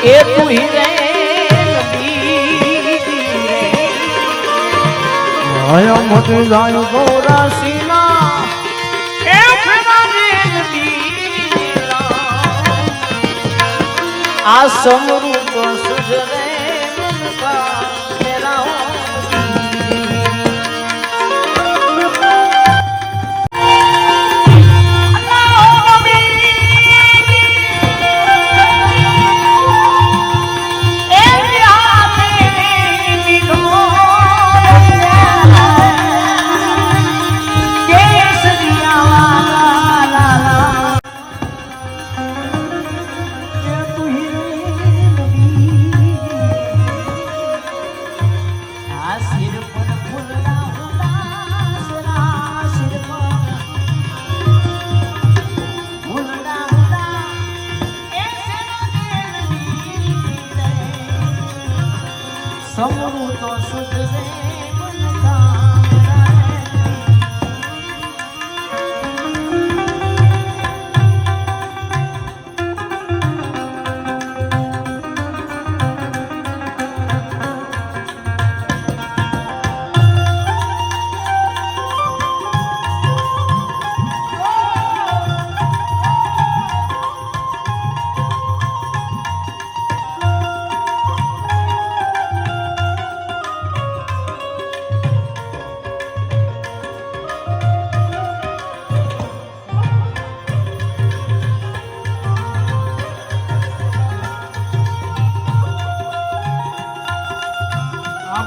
એ તું હિરે મોટી જાય ગોરાસીના એ આ સમરૂપ સુજરે સમરૂ તો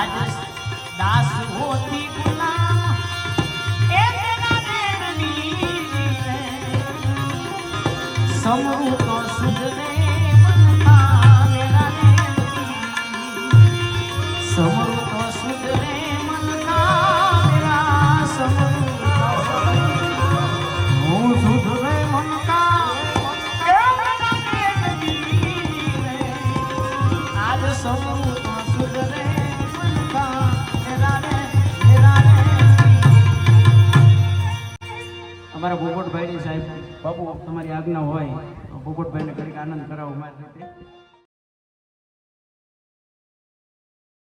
આજ દાસ હોતી ગુલામ એ તો સુધરે મન મેરા સમરૂ પોપટભાઈની સાહેબ બાપુ તમારી આજ્ઞા હોય તો પોપટભાઈને ઘડીક આનંદ કરાવો મારી રીતે.